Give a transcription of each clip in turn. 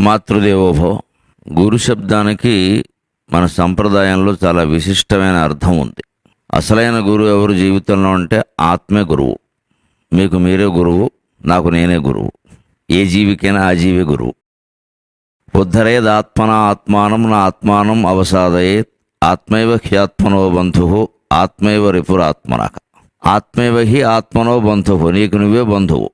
మాతృదేవోభవ. గురు శబ్దానికి మన సంప్రదాయంలో చాలా విశిష్టమైన అర్థం ఉంది. అసలైన గురువు ఎవరు జీవితంలో అంటే ఆత్మే గురువు. మీకు మీరే గురువు నాకు నేనే గురువు. ఏ జీవికైనా ఆ జీవి గురువు. ఉద్ధరేదాత్మన ఆత్మానం నా ఆత్మానం అవసాదయేత్. ఆత్మైవ హ్యాత్మనో బంధు ఆత్మైవ రిపురాత్మనక ఆత్మైవ హి ఆత్మనో బంధువు నీకు నువ్వే బంధువు.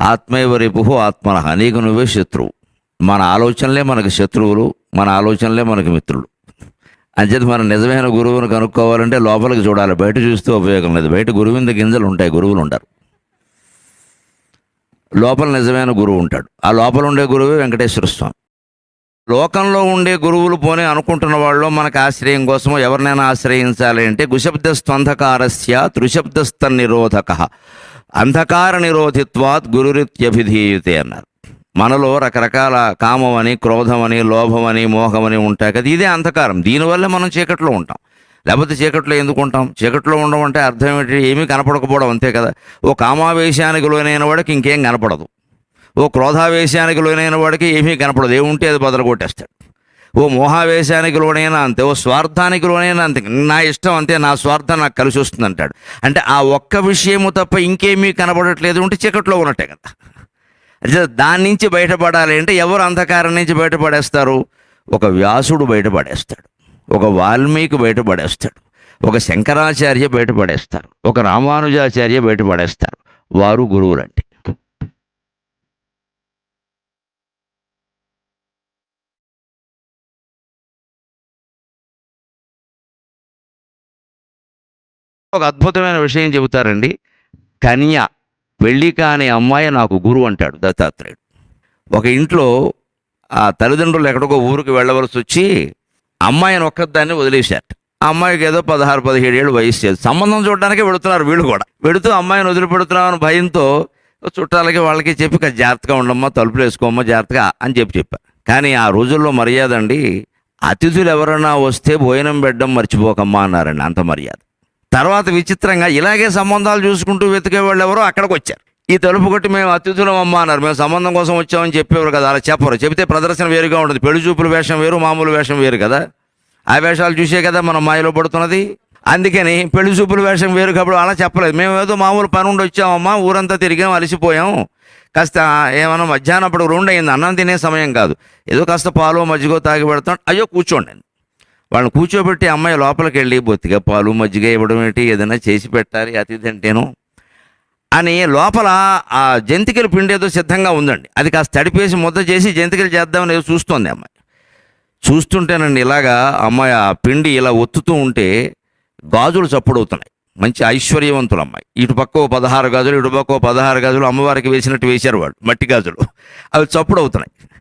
ఆత్మైవ రిపు ఆత్మన నీకు నువ్వే శత్రువు. మన ఆలోచనలే మనకి శత్రువులు మన ఆలోచనలే మనకి మిత్రులు. అంచేత మనం నిజమైన గురువును కనుక్కోవాలంటే లోపలికి చూడాలి. బయట చూస్తే ఉపయోగం లేదు. బయట గురువింద గింజలు ఉంటాయి గురువులు ఉంటారు లోపల నిజమైన గురువు ఉంటాడు. ఆ లోపల ఉండే గురువే వెంకటేశ్వర స్వామి. లోకంలో ఉండే గురువులు పోనీ అనుకుంటున్న వాళ్ళు మనకు ఆశ్రయం కోసం ఎవరినైనా ఆశ్రయించాలి అంటే గుశబ్దస్త్వంధకారస్య తృశబ్దస్థ నిరోధక అంధకార నిరోధిత్వాత్ గురురిత్యభిధీయతే అన్నారు. మనలో రకరకాల కామమని క్రోధమని లోభమని మోహమని ఉంటాయి కదా ఇదే అంధకారం. దీనివల్ల మనం చీకట్లో ఉంటాం. లేకపోతే చీకట్లో ఎందుకు ఉంటాం? చీకట్లో ఉండడం అంటే అర్థం ఏంటి? ఏమీ కనపడకపోవడం అంతే కదా. ఓ కామావేశానికి లోనైన వాడికి ఇంకేం కనపడదు. ఓ క్రోధావేశానికి లోనైన వాడికి ఏమీ కనపడదు. ఏముంటే అది బదలు కొట్టేస్తాడు ఓ మోహావేశానికి లోనైనా అంతే ఓ స్వార్థానికి లోనైనా అంతే. నా ఇష్టం అంతే నా స్వార్థం నాకు కలిసి వస్తుంది అంటాడు అంటే ఆ ఒక్క విషయము తప్ప ఇంకేమీ కనపడట్లేదు. ఉంటే చీకట్లో ఉన్నట్టే కదా. దాని నుంచి బయటపడాలి అంటే ఎవరు అంధకారం నుంచి బయటపడేస్తారు? ఒక వ్యాసుడు బయటపడేస్తాడు. ఒక వాల్మీకి బయటపడేస్తాడు. ఒక శంకరాచార్య బయటపడేస్తారు. ఒక రామానుజాచార్య బయటపడేస్తారు. వారు గురువులంటే ఒక అద్భుతమైన విషయం చెబుతారండి. కన్య పెళ్ళి కాని అమ్మాయి నాకు గురువు అంటాడు దత్తాత్రేయుడు. ఒక ఇంట్లో ఆ తల్లిదండ్రులు ఎక్కడికో ఊరికి వెళ్ళవలసి వచ్చి అమ్మాయిని ఒక్కదాన్ని వదిలేశారు ఆ అమ్మాయికి ఏదో పదహారు పదిహేడు ఏళ్ళు వయసు చేసి సంబంధం చూడడానికి వెడుతున్నారు వీళ్ళు కూడా. వెడుతూ అమ్మాయిని వదిలిపెడుతున్నామని భయంతో చుట్టాలకి వాళ్ళకి చెప్పి జాగ్రత్తగా ఉండమ్మా తలుపులు వేసుకోమ్మా జాగ్రత్తగా అని చెప్పి చెప్పారు. కానీ ఆ రోజుల్లో మర్యాద అండి అతిథులు ఎవరన్నా వస్తే భోజనం పెట్టడం మర్చిపోకమ్మా అన్నారండి అంత మర్యాద. తర్వాత విచిత్రంగా ఇలాగే సంబంధాలు చూసుకుంటూ వెతికే వాళ్ళు ఎవరో అక్కడికి వచ్చారు. ఈ తలుపు కొట్టి మేము అతిథులం అమ్మ అన్నారు. మేము సంబంధం కోసం వచ్చామని చెప్పేవారు కదా అలా చెప్పరు. చెబితే ప్రదర్శన వేరుగా ఉంటుంది. పెళ్ళి చూపుల వేషం వేరు మామూలు వేషం వేరు కదా. ఆ వేషాలు చూసే కదా మనం మాయలో పడుతున్నది. అందుకని పెళ్ళి చూపుల వేషం వేరు కాబట్టి అలా చెప్పలేదు. మేము ఏదో మామూలు పని ఉండి వచ్చామమ్మా ఊరంతా తిరిగాం అలసిపోయాం. కాస్త ఏమన్నా మధ్యాహ్నం అప్పుడు రెండు అయింది అన్నం తినే సమయం కాదు. ఏదో కాస్త పాలు మజ్జిగో తాగి పెడతాం. అయ్యో కూర్చోండి. వాళ్ళని కూర్చోబెట్టి అమ్మాయి లోపలికి వెళ్ళి బొత్తిగా పాలు మజ్జిగ ఇవ్వడం ఏంటి? ఏదైనా చేసి పెట్టాలి అతిథి అంటేను. అని లోపల ఆ జంతికల పిండి ఏదో సిద్ధంగా ఉందండి. అది కాస్త తడిపేసి ముద్ద చేసి జంతికలు చేద్దామని ఏదో చూస్తోంది అమ్మాయి. చూస్తుంటేనండి ఇలాగా అమ్మాయి ఆ పిండి ఇలా ఒత్తుతూ ఉంటే గాజులు చప్పుడవుతున్నాయి. మంచి ఐశ్వర్యవంతులు అమ్మాయి. ఇటు పక్క ఓ పదహారు గాజులు ఇటు పక్క ఓ పదహారు గాజులు అమ్మవారికి వేసినట్టు వేశారు వాళ్ళు మట్టి గాజులు. అవి చప్పుడు అవుతున్నాయి